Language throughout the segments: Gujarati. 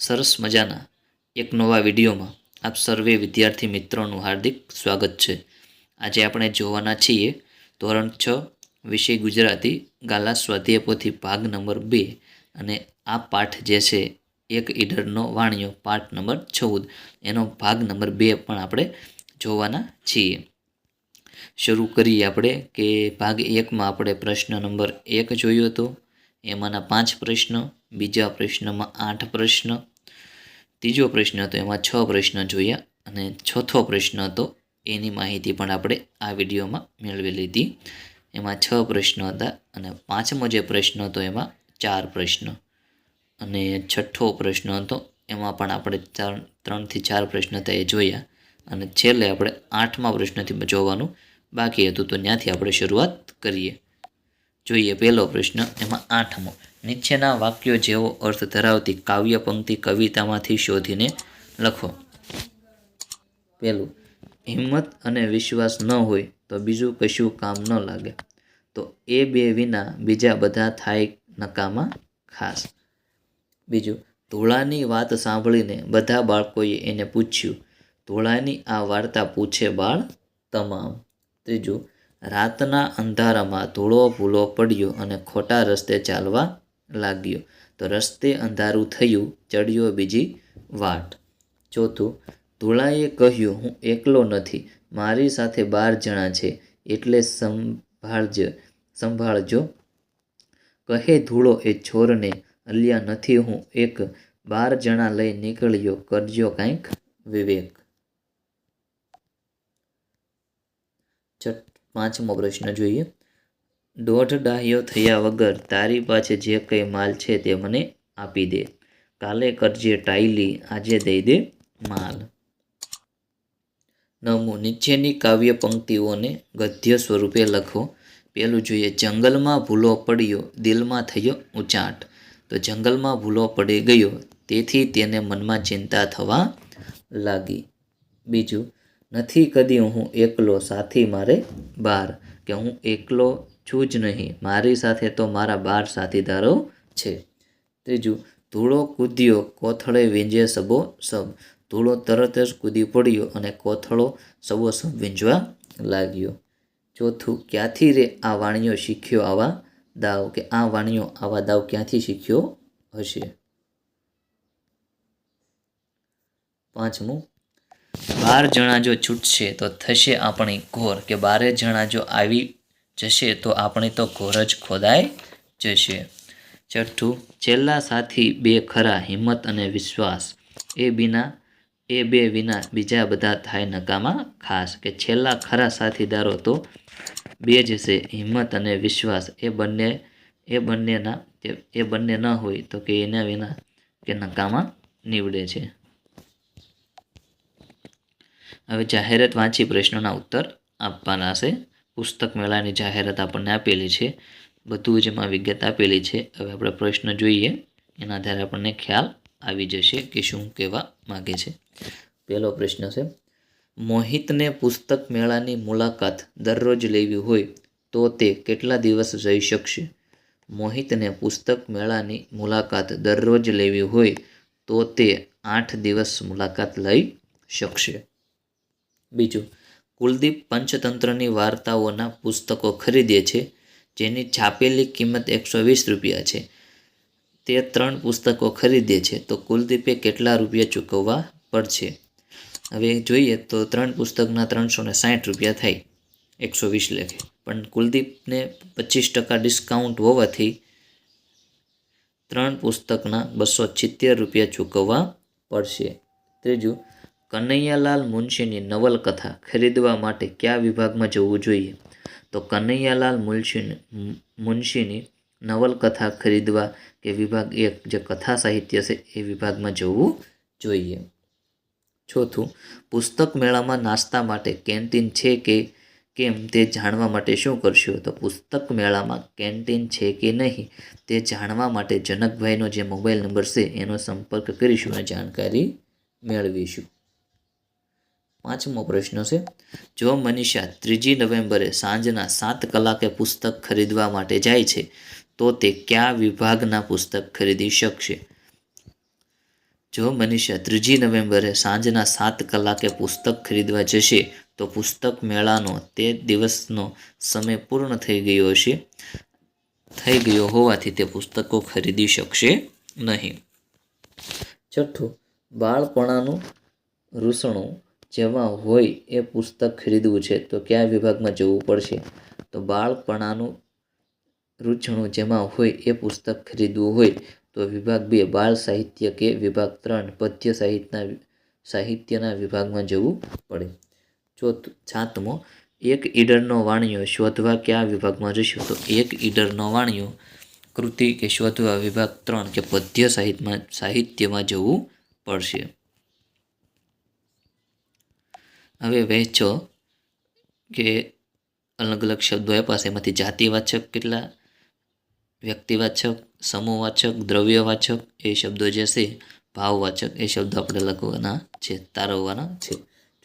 સરસ મજાના એક નવા વિડીયોમાં આપ સર્વે વિદ્યાર્થી મિત્રોનું હાર્દિક સ્વાગત છે. આજે આપણે જોવાના છીએ ધોરણ છ, વિષય ગુજરાતી, ગાલા સ્વાધ્યાય પોથી ભાગ નંબર બે અને આ પાઠ જે છે એક ઈડરનો વાણિયો, પાઠ નંબર ચૌદ. એનો ભાગ નંબર બે પણ આપણે જોવાના છીએ. શરૂ કરીએ આપણે કે ભાગ એકમાં આપણે પ્રશ્ન નંબર એક જોયો હતો. એમાંના પાંચ પ્રશ્ન બીજા પ્રશ્નમાં આઠ પ્રશ્ન, ત્રીજો પ્રશ્ન હતો, એમાં છ પ્રશ્ન જોયા અને ચોથો પ્રશ્ન હતો. એની માહિતી પણ આપણે આ વિડીયોમાં મેળવી લીધી. એમાં છ પ્રશ્નો હતા અને પાંચમો જે પ્રશ્ન હતો, એમાં ચાર પ્રશ્ન અને છઠ્ઠો પ્રશ્ન હતો. એમાં પણ આપણે ત્રણ ત્રણથી ચાર પ્રશ્ન હતા એ જોયા અને છેલ્લે આપણે આઠમા પ્રશ્નથી જોવાનું બાકી હતું. તો ત્યાંથી આપણે શરૂઆત કરીએ. જોઈએ પહેલો પ્રશ્ન, એમાં આઠમો. નીચેના વાક્યો જેવો અર્થ ધરાવતી કાવ્ય પંક્તિ કવિતામાંથી શોધીને લખો. પહેલું, હિંમત અને વિશ્વાસ ન હોય તો બીજું કશું કામ ન લાગે. તો એ બે વિના બીજા બધા થાય નકામા ખાસ. બીજું, ધોળાની વાત સાંભળીને બધા બાળકોએ એને પૂછ્યું, ધોળાની આ વાર્તા પૂછે બાળ તમામ? ત્રીજું, રાતના અંધારામાં ધૂળો ભૂલો પડ્યો અને ખોટા રસ્તે ચાલવા લાગ્યો. તો રસ્તે અંધારું થયું, ચડ્યો બીજી વાટ. ચોથું, ધૂળાએ કહ્યું, હું એકલો નથી. મારી સાથે બાર જણા છે. એટલે સંભાળજ, સંભાળજો. કહે ધૂળો એ છોરને, અલ્યા નથી, હું એક બાર જણા લઈ નીકળ્યો. કરજો કાંઈક વિવેક. છઠ પાંચમો પ્રશ્ન જોઈએ. દોઢ ડાહ્યો થયા વગર તારી પાસે જે કંઈ માલ છે તે મને આપી દે. કાલે કરજે ટાઈલી આજે દઈ દે માલ. નવમું નીચેની કાવ્ય પંક્તિઓને ગદ્ય સ્વરૂપે લખો. પેલું જોઈએ, જંગલમાં ભૂલો પડ્યો, દિલમાં થયો ઊંચાટ તો જંગલમાં ભૂલો પડી ગયો, તેથી તેને મનમાં ચિંતા થવા લાગી. બીજું, નથી કદી હું એકલો સાથી મારે બાર, કે હું એકલો છું જ નહીં. મારી સાથે તો મારા બાર સાથીદારો છે. ત્રીજું, ધૂળો કૂદ્યો, કોથળે વીંજે સબો સબ. ધૂળો તરત જ કૂદી પડ્યો અને કોથળો સબો સબ વીંજવા લાગ્યો. ચોથું, ક્યાંથી રે આ વાણિયો શીખ્યો આવા દાવ? કે આ વાણિયો આવા દાવ ક્યાંથી શીખ્યો હશે? પાંચમું, બાર જણા જો છૂટશે તો થશે આપણી ઘોર. કે બારે જણા જો આવી જશે તો આપણી તો ઘોર જ ખોદાઈ જશે. છઠ્ઠું છેલ્લા સાથી બે ખરા હિંમત અને વિશ્વાસ. એ બિના, એ બે વિના બીજા બધા થાય નકામા ખાસ. કે છેલ્લા ખરા સાથીદારો તો બે જ છે, હિંમત અને વિશ્વાસ. એ બંને, એ બંનેના એ બંને ન હોય તો કે એના વિના કે નકામા નીવડે છે. હવે જાહેરાત વાંચી પ્રશ્નોના ઉત્તર આપવાના છે. પુસ્તક મેળાની જાહેરાત આપણને આપેલી છે. બધું જ એમાં વિગત આપેલી છે. હવે આપણે પ્રશ્ન જોઈએ. એના આધારે આપણને ખ્યાલ આવી જશે કે શું કહેવા માગે છે. પહેલો પ્રશ્ન છે, મોહિતને પુસ્તક મેળાની મુલાકાત દરરોજ લેવી હોય તો તે કેટલા દિવસ જઈ શકશે? મોહિતને પુસ્તક મેળાની મુલાકાત દરરોજ લેવી હોય તો તે આઠ દિવસ મુલાકાત લઈ શકશે. બીજું કુલદીપ પંચતંત્રની વાર્તાઓના પુસ્તકો ખરીદે છે, જેની છાપેલી કિંમત એકસો વીસ રૂપિયા છે. તે ત્રણ પુસ્તકો ખરીદે છે, તો કુલદીપે કેટલા રૂપિયા ચૂકવવા પડશે? હવે જોઈએ તો ત્રણ પુસ્તકના ત્રણસો ને સાઠ રૂપિયા થાય, એકસો વીસ લેખે. પણ કુલદીપને પચીસ ટકા ડિસ્કાઉન્ટ હોવાથી ત્રણ પુસ્તકના બસો સિત્તેર રૂપિયા ચૂકવવા પડશે. ત્રીજું કનૈયાલાલ મુનશીની નવલકથા ખરીદવા માટે કયા વિભાગમાં જવું જોઈએ? તો કનૈયાલાલ મુનશી મુનશીની નવલકથા ખરીદવા કે વિભાગ એક જે કથા સાહિત્ય છે એ વિભાગમાં જવું જોઈએ? ચોથું, પુસ્તક મેળામાં નાસ્તા માટે કેન્ટીન છે કે કેમ તે જાણવા માટે શું કરશો? તો પુસ્તક મેળામાં કેન્ટીન છે કે નહીં તે જાણવા માટે જનકભાઈનો જે મોબાઈલ નંબર છે એનો સંપર્ક કરીશું અને જાણકારી મેળવીશું. પાંચમો પ્રશ્ન છે, જો મનીષા ત્રીજી નવેમ્બરે સાંજના સાત કલાકે પુસ્તક ખરીદવા માટે જાય છે, તો તે કયા વિભાગના પુસ્તક ખરીદી શકશે? જો મનીષા ત્રીજી નવેમ્બરે સાંજના સાત કલાકે પુસ્તક ખરીદવા જશે, તો પુસ્તક મેળાનો તે દિવસનો સમય પૂર્ણ થઈ ગયો હશે, થઈ ગયો હોવાથી તે પુસ્તકો ખરીદી શકશે નહીં. છઠ્ઠું, બાળપણાનું રૂસણું જેમાં હોય એ પુસ્તક ખરીદવું છે, તો કયા વિભાગમાં જવું પડશે? તો બાળપણાનું રૂચણું જેમાં હોય એ પુસ્તક ખરીદવું હોય, તો વિભાગ બે, બાળ સાહિત્ય કે વિભાગ ત્રણ, પદ્ય સાહિત્યના સાહિત્યના વિભાગમાં જવું પડે. ચોથું, સાતમો, એક ઈડરનો વાણિયો શોધવા કયા વિભાગમાં જશો? તો એક ઈડરનો વાણિયો કૃતિ કે શોધવા વિભાગ ત્રણ કે પદ્ય સાહિત્યમાં સાહિત્યમાં જવું પડશે. હવે વહેંચો કે અલગ અલગ શબ્દો આપ્યા છે. એમાંથી જાતિવાચક કેટલા, વ્યક્તિવાચક, સમૂહવાચક, દ્રવ્યવાચક એ શબ્દો જે છે, ભાવવાચક એ શબ્દો આપણે લખવાના છે, તારવવાના છે.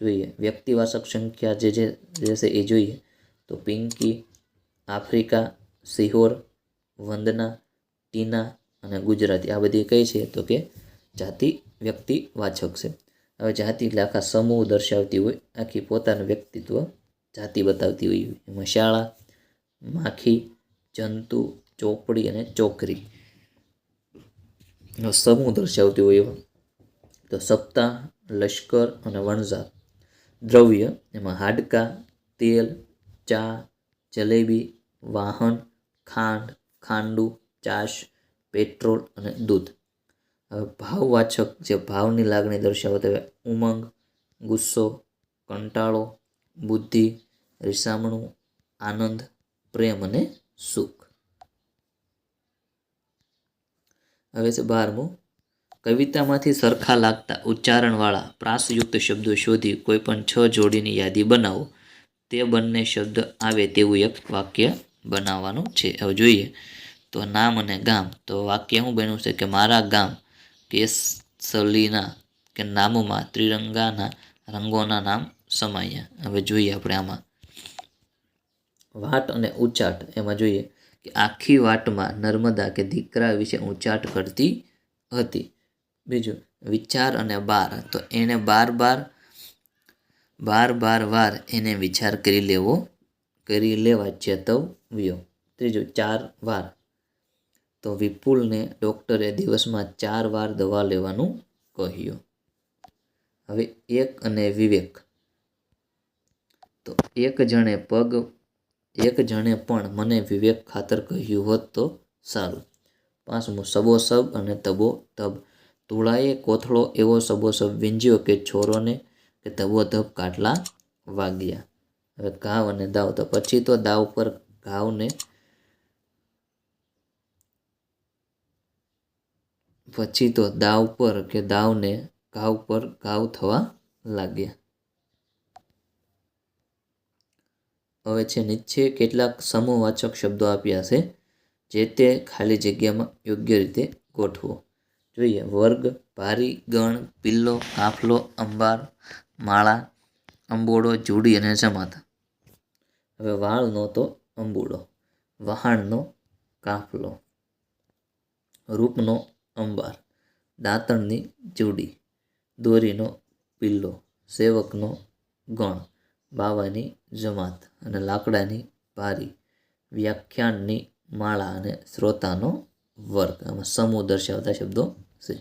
જોઈએ, વ્યક્તિવાચક સંખ્યા જે જે છે એ જોઈએ. તો પિંકી, આફ્રિકા, સિહોર, વંદના, ટીના અને ગુજરાતી આ બધી કઈ છે? તો કે જાતિ વ્યક્તિવાચક છે. હવે જાતિ એટલે આખા સમૂહ દર્શાવતી હોય, આખી પોતાનું વ્યક્તિત્વ જાતિ બતાવતી હોય. એમાં શાળા, માખી, જંતુ, ચોપડી અને ચોકરી. સમૂહ દર્શાવતી હોય એવા. તો સપ્તાહ લશ્કર અને વણઝાર. દ્રવ્ય, એમાં હાડકા, તેલ, ચા, જલેબી, વાહન, ખાંડ, ખાંડુ, ચાશ, પેટ્રોલ અને દૂધ. ભાવવાચક જે ભાવની લાગણી દર્શાવે હોય ઉમંગ, ગુસ્સો, કંટાળો, બુદ્ધિ, રીસામણું, આનંદ, પ્રેમ અને સુખ. હવે છે બારમું. કવિતામાંથી સરખા લાગતા ઉચ્ચારણવાળા પ્રાસયુક્ત શબ્દો શોધી કોઈપણ છ જોડીની યાદી બનાવો. તે બંને શબ્દ આવે તેવું એક વાક્ય બનાવવાનું છે. હવે જોઈએ. તો નામ અને ગામ. તો વાક્ય શું બન્યું છે કે મારા ગામ? કેસલીના કે નામોમાં ત્રિરંગાના રંગોના નામ સમાયા. હવે જોઈએ આપણે આમાં. વાટ અને ઉચાટ. એમાં જોઈએ કે આખી વાટમાં નર્મદા કે દીકરા વિશે ઉચાટ કરતી હતી. બીજું, વિચાર અને બાર. તો એણે બાર બાર બાર બાર વાર એને વિચાર કરી લેવો, કરી લેવા ચેતવ્યો. ત્રીજું, ચાર વાર. તો વિપુલને ડૉક્ટરે દિવસમાં ચાર વાર દવા લેવાનું કહ્યું. હવે એક અને વિવેક. તો એક જણે પગ, એક જણે પણ મને વિવેક ખાતર કહ્યું હોત તો સારું. પાંચમું, સબો સબ અને તબો તબ. તુળાએ કોથળો એવો સબો સબ વીંજ્યો કે છોરોને કે તબો ધબ કાટલા વાગ્યા. હવે ઘાવ અને દાવ. તો પછી તો દાવ પર ઘાવને પછી તો દાવ પર કે દાવને ઘાવ પર ઘાવ થવા લાગ્યા. હવે છે નીચે કેટલાક સમૂહવાચક શબ્દો આપ્યા છે, જે તે ખાલી જગ્યામાં યોગ્ય રીતે ગોઠવો. જોઈએ, વર્ગ, ભારી, ગણ, પિલ્લો, કાફલો, અંબાર, માળા, અંબોડો, જુડી અને જમાતા. હવે વાળનો તો અંબુડો, વહાણનો કાફલો, રૂપનો અંબાર, દાંતણની ચૂડી, દોરીનો પિલ્લો, સેવકનો ગણ, બાવાની જમાત અને લાકડાની ભારી વ્યાખ્યાનની માળા અને શ્રોતાનો વર્ગ. આમાં સમૂહ દર્શાવતા શબ્દો છે.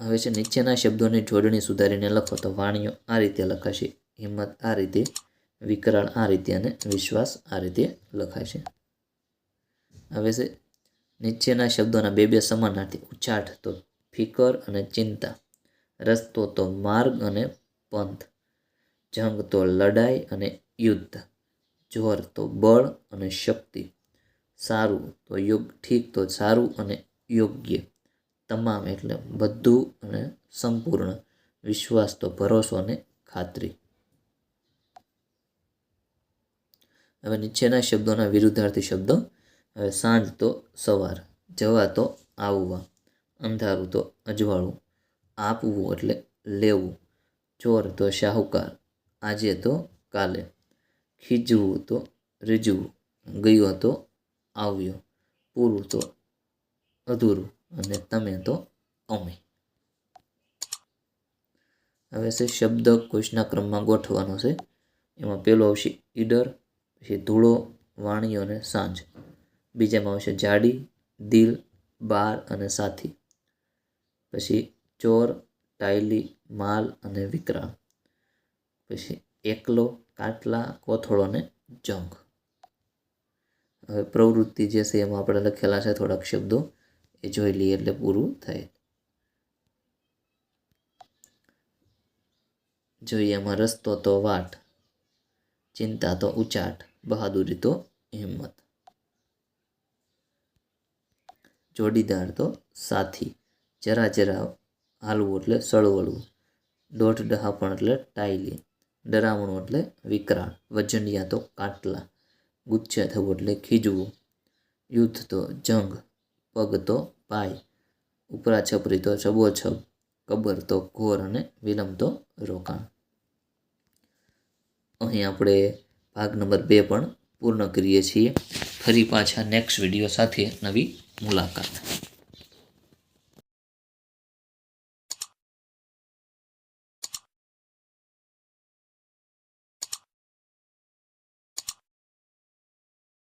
હવે છે નીચેના શબ્દોની જોડણી સુધારીને લખો તો વાણીઓ આ રીતે લખાશે, હિંમત આ રીતે, વિકરાળ આ રીતે અને વિશ્વાસ આ રીતે લખાશે. હવે છે નીચેના શબ્દોના બે બે સમાનાર્થી ઉચાટ તો ફિકર અને ચિંતા. રસ્તો તો માર્ગ અને પંથ. જંગ તો લડાઈ અને યુદ્ધ. જોર તો બળ અને શક્તિ. સારું તો યોગ, ઠીક તો સારું અને યોગ્ય. તમામ એટલે બધું અને સંપૂર્ણ. વિશ્વાસ તો ભરોસો અને ખાતરી. હવે નીચેના શબ્દોના વિરુદ્ધાર્થી શબ્દો સાંજ તો સવાર, જવા તો આવવા, અંધારું તો અજવાળું, આપવું એટલે લેવું, ચોર તો શાહુકાર, આજે તો કાલે, ખીજવું તો રીઝવું ગયો તો આવ્યો, પૂરું તો અધૂરું અને તમે તો અમે. હવે છે શબ્દ કોષના ક્રમમાં ગોઠવાનો છે. એમાં પહેલો આવશે ઈડર, પછી ધૂળો વાણીઓ અને સાંજ. બીજામાં આવશે જાડી, દિલ, બાર અને સાથી. પછી ચોર, ટાયલી, માલ અને વિકરા પછી એકલો, કાટલા, કોથળો અને જંગ. હવે પ્રવૃત્તિ જે છે એમાં આપણે લખેલા છે થોડાક શબ્દો, એ જોઈ લઈએ એટલે પૂરું થાય. જોઈએ એમાં, રસ્તો તો વાટ, ચિંતા તો ઉચાટ, બહાદુરી તો હિંમત. જોડીદાર તો સાથી. જરા જરા હાલવું એટલે સળવળવું. દોઢ ડહાપણ એટલે ટાઈલી ડરામણું એટલે વિકરાળ. વજનિયા તો કાટલા. ગુચ્છા થવું એટલે ખીજવું. યુદ્ધ તો જંગ. પગ તો પાય. ઉપરા છપરી તો છબોછબ. કબર તો ઘોર અને વિલંબ તો રોકાણ. અહીં આપણે ભાગ નંબર બે પણ પૂર્ણ કરીએ છીએ. ફરી પાછા નેક્સ્ટ વીડિયો સાથે નવી મુલાકાત